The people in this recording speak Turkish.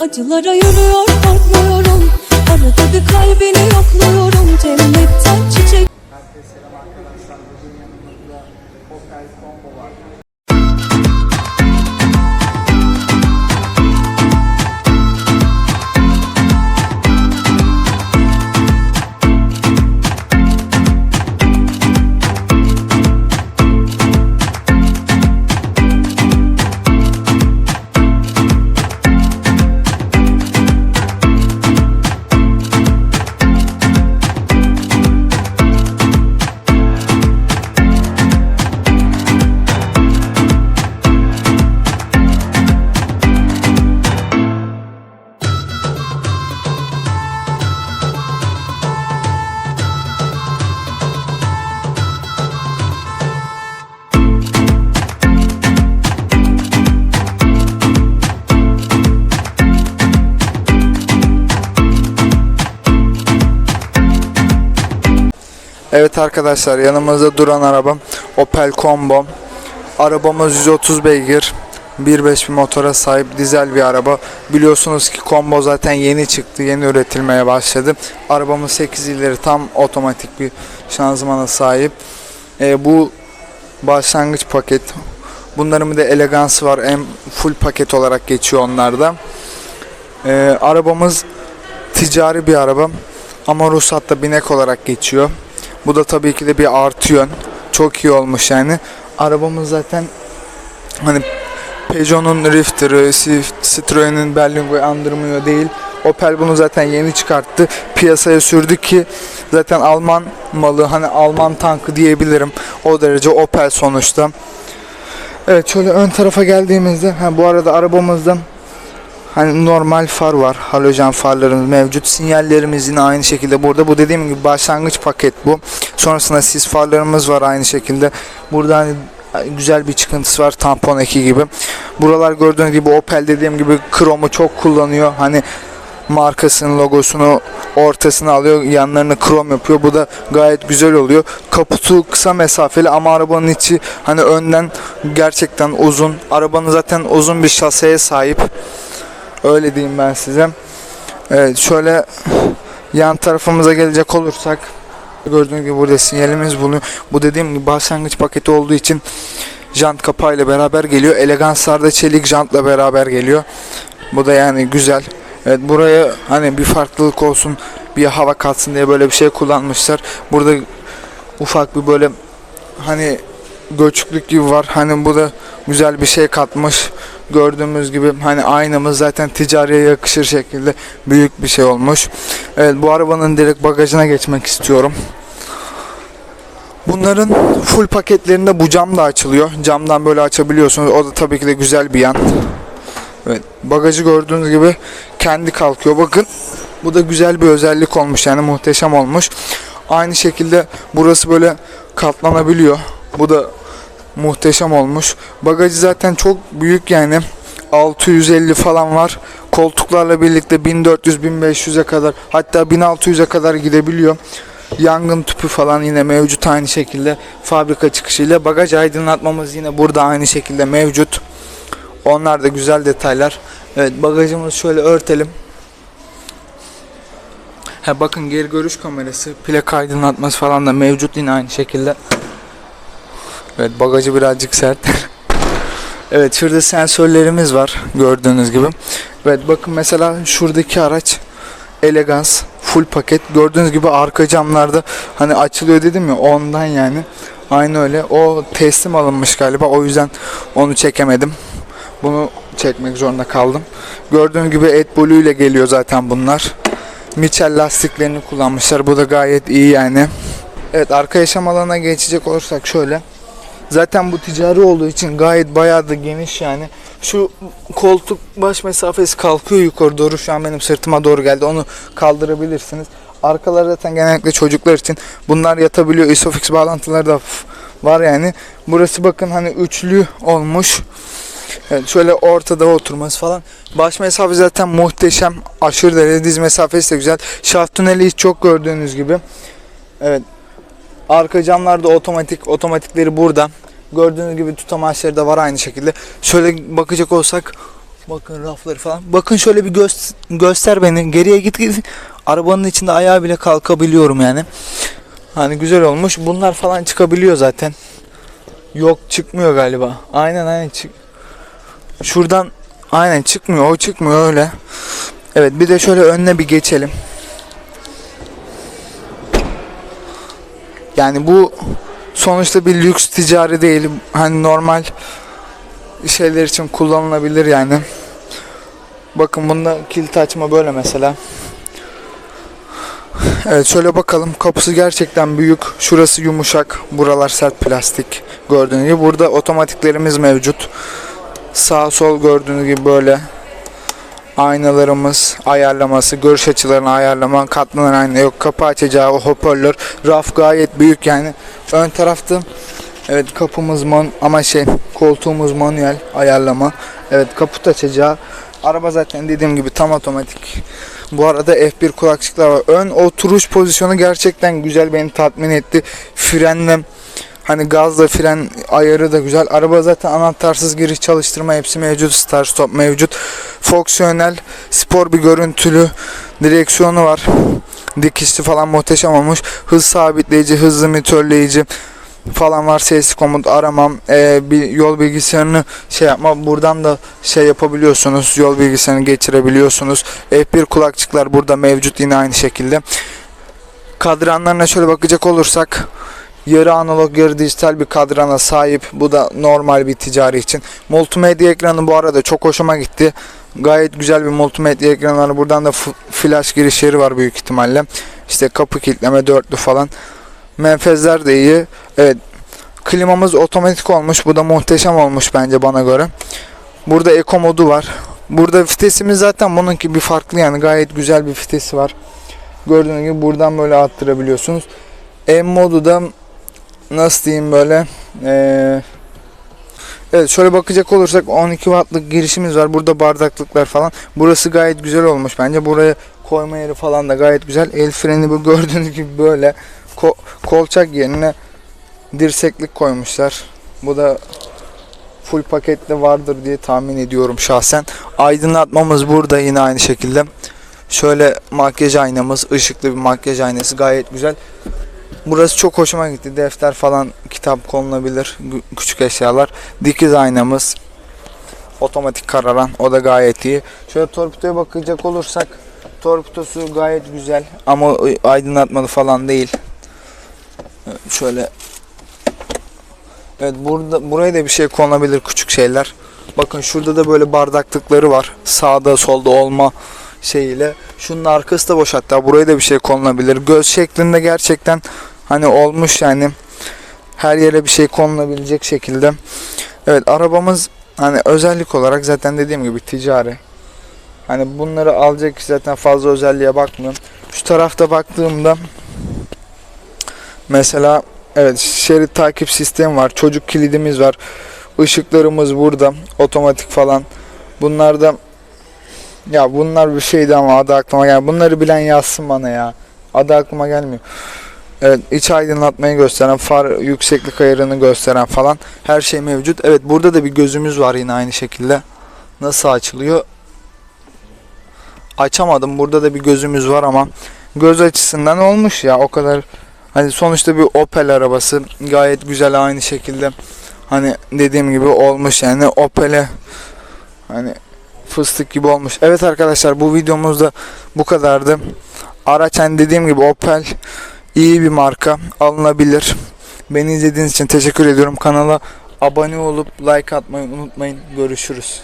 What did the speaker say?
Acılara yürüyor korkmuyorum Arada bir kalbini yokluyorum. Cennetten çiçek Evet arkadaşlar yanımızda duran arabam Opel Combo. Arabamız 130 beygir. 1.5 bir motora sahip dizel bir araba. Biliyorsunuz ki Combo zaten yeni çıktı. Yeni üretilmeye başladı. Arabamız 8 ileri tam otomatik bir şanzımana sahip. Ee, bu başlangıç paket. Bunların bir de elegansı var. En full paket olarak geçiyor onlarda. Ee, arabamız ticari bir araba ama ruhsatta binek olarak geçiyor. Bu da tabii ki de bir artı yön. Çok iyi olmuş yani. Arabamız zaten hani Peugeot'un Rifter'ı, Citroen'in Berlingo'yu andırmıyor değil. Opel bunu zaten yeni çıkarttı. Piyasaya sürdü ki zaten Alman malı hani Alman tankı diyebilirim. O derece Opel sonuçta. Evet şöyle ön tarafa geldiğimizde ha, bu arada arabamızda Hani normal far var. Halojen farlarımız mevcut. Sinyallerimiz yine aynı şekilde burada. Bu dediğim gibi başlangıç paket bu. Sonrasında sis farlarımız var aynı şekilde. Burada hani güzel bir çıkıntısı var tampon eki gibi. Buralar gördüğünüz gibi Opel dediğim gibi kromu çok kullanıyor. Hani markasının logosunu ortasına alıyor yanlarını krom yapıyor bu da gayet güzel oluyor kaputu kısa mesafeli ama arabanın içi hani önden gerçekten uzun arabanın zaten uzun bir şaseye sahip Öyle diyeyim ben size. Evet şöyle yan tarafımıza gelecek olursak gördüğünüz gibi burada sinyalimiz bulunuyor. Bu dediğim gibi başlangıç paketi olduğu için jant kapağıyla beraber geliyor. Eleganslarda çelik jantla beraber geliyor. Bu da yani güzel. Evet buraya hani bir farklılık olsun, bir hava katsın diye böyle bir şey kullanmışlar. Burada ufak bir böyle hani göçüklük gibi var. Hani bu da güzel bir şey katmış. Gördüğümüz gibi hani aynamız zaten ticariye yakışır şekilde büyük bir şey olmuş. Evet bu arabanın direkt bagajına geçmek istiyorum. Bunların full paketlerinde bu cam da açılıyor. Camdan böyle açabiliyorsunuz. O da tabii ki de güzel bir yan. Evet, bagajı gördüğünüz gibi kendi kalkıyor. Bakın bu da güzel bir özellik olmuş yani muhteşem olmuş. Aynı şekilde burası böyle katlanabiliyor. Bu da muhteşem olmuş. Bagajı zaten çok büyük yani. 650 falan var. Koltuklarla birlikte 1400-1500'e kadar hatta 1600'e kadar gidebiliyor. Yangın tüpü falan yine mevcut aynı şekilde fabrika çıkışıyla. Bagaj aydınlatmamız yine burada aynı şekilde mevcut. Onlar da güzel detaylar. Evet bagajımızı şöyle örtelim. Ha bakın geri görüş kamerası, plak aydınlatması falan da mevcut yine aynı şekilde. Evet bagajı birazcık sert. evet şurada sensörlerimiz var gördüğünüz gibi. Evet bakın mesela şuradaki araç elegans full paket. Gördüğünüz gibi arka camlarda hani açılıyor dedim ya ondan yani. Aynı öyle. O teslim alınmış galiba. O yüzden onu çekemedim. Bunu çekmek zorunda kaldım. Gördüğünüz gibi AdBlue ile geliyor zaten bunlar. Mitchell lastiklerini kullanmışlar. Bu da gayet iyi yani. Evet arka yaşam alanına geçecek olursak şöyle. Zaten bu ticari olduğu için gayet bayağı da geniş yani. Şu koltuk baş mesafesi kalkıyor yukarı doğru. Şu an benim sırtıma doğru geldi. Onu kaldırabilirsiniz. Arkalar zaten genellikle çocuklar için. Bunlar yatabiliyor. Isofix bağlantıları da var yani. Burası bakın hani üçlü olmuş. Evet, şöyle ortada oturması falan. Baş mesafe zaten muhteşem. Aşırı derece diz mesafesi de güzel. Şaft tüneli hiç çok gördüğünüz gibi. Evet. Arka camlar da otomatik. Otomatikleri burada. Gördüğünüz gibi tutamaçları da var aynı şekilde. Şöyle bakacak olsak Bakın rafları falan. Bakın şöyle bir göz, göster beni. Geriye git git. Arabanın içinde ayağa bile kalkabiliyorum yani. Hani güzel olmuş. Bunlar falan çıkabiliyor zaten. Yok çıkmıyor galiba. Aynen aynen çık. Şuradan aynen çıkmıyor. O çıkmıyor öyle. Evet bir de şöyle önüne bir geçelim. Yani bu sonuçta bir lüks ticari değil. Hani normal şeyler için kullanılabilir yani. Bakın bunda kilit açma böyle mesela. Evet şöyle bakalım. Kapısı gerçekten büyük. Şurası yumuşak. Buralar sert plastik. Gördüğünüz gibi. Burada otomatiklerimiz mevcut. Sağ sol gördüğünüz gibi böyle. Aynalarımız ayarlaması, görüş açılarını ayarlama, katlanan ayna yok, kapı açacağı o hoparlör, raf gayet büyük yani. Ön tarafta evet kapımız man ama şey koltuğumuz manuel ayarlama. Evet kaput açacağı. Araba zaten dediğim gibi tam otomatik. Bu arada F1 kulakçıklar var. Ön oturuş pozisyonu gerçekten güzel beni tatmin etti. Frenle hani gazla fren ayarı da güzel. Araba zaten anahtarsız giriş çalıştırma hepsi mevcut. Start stop mevcut. Fonksiyonel spor bir görüntülü direksiyonu var. Dikişli falan muhteşem olmuş. Hız sabitleyici, hızlı mitörleyici falan var. Sesli komut aramam. Ee, bir yol bilgisayarını şey yapma. Buradan da şey yapabiliyorsunuz. Yol bilgisayarını geçirebiliyorsunuz. F1 kulakçıklar burada mevcut yine aynı şekilde. Kadranlarına şöyle bakacak olursak yarı analog yarı dijital bir kadrana sahip. Bu da normal bir ticari için. Multimedya ekranı bu arada çok hoşuma gitti. Gayet güzel bir multimedya ekranı var. Buradan da flash girişleri var büyük ihtimalle. İşte kapı kilitleme dörtlü falan. Menfezler de iyi. Evet. Klimamız otomatik olmuş. Bu da muhteşem olmuş bence bana göre. Burada eco modu var. Burada vitesimiz zaten bununki bir farklı yani gayet güzel bir vitesi var. Gördüğünüz gibi buradan böyle attırabiliyorsunuz. M modu da nasıl diyeyim böyle eee Evet şöyle bakacak olursak 12 wattlık girişimiz var. Burada bardaklıklar falan. Burası gayet güzel olmuş bence. Buraya koyma yeri falan da gayet güzel. El freni bu gördüğünüz gibi böyle Ko- kolçak yerine dirseklik koymuşlar. Bu da full paketli vardır diye tahmin ediyorum şahsen. Aydınlatmamız burada yine aynı şekilde. Şöyle makyaj aynamız, ışıklı bir makyaj aynası gayet güzel. Burası çok hoşuma gitti. Defter falan, kitap konulabilir. Küçük eşyalar. Dikiz aynamız. Otomatik kararan. O da gayet iyi. Şöyle torpidoya bakacak olursak torpidosu gayet güzel ama aydınlatmalı falan değil. Şöyle Evet burada buraya da bir şey konulabilir küçük şeyler. Bakın şurada da böyle bardaklıkları var. Sağda solda olma şeyiyle. Şunun arkası da boş hatta buraya da bir şey konulabilir. Göz şeklinde gerçekten hani olmuş yani. Her yere bir şey konulabilecek şekilde. Evet arabamız hani özellik olarak zaten dediğim gibi ticari. Hani bunları alacak zaten fazla özelliğe bakmıyor. Şu tarafta baktığımda mesela evet şerit takip sistemi var. Çocuk kilidimiz var. Işıklarımız burada. Otomatik falan. Bunlar da ya bunlar bir şeydi ama adı aklıma gel. Bunları bilen yazsın bana ya. Adı aklıma gelmiyor. Evet iç aydınlatmayı gösteren, far yükseklik ayarını gösteren falan her şey mevcut. Evet burada da bir gözümüz var yine aynı şekilde. Nasıl açılıyor? Açamadım. Burada da bir gözümüz var ama göz açısından olmuş ya o kadar. Hani sonuçta bir Opel arabası gayet güzel aynı şekilde. Hani dediğim gibi olmuş yani Opel'e hani fıstık gibi olmuş. Evet arkadaşlar bu videomuzda bu kadardı. Araç hani dediğim gibi Opel iyi bir marka alınabilir. Beni izlediğiniz için teşekkür ediyorum. Kanala abone olup like atmayı unutmayın. Görüşürüz.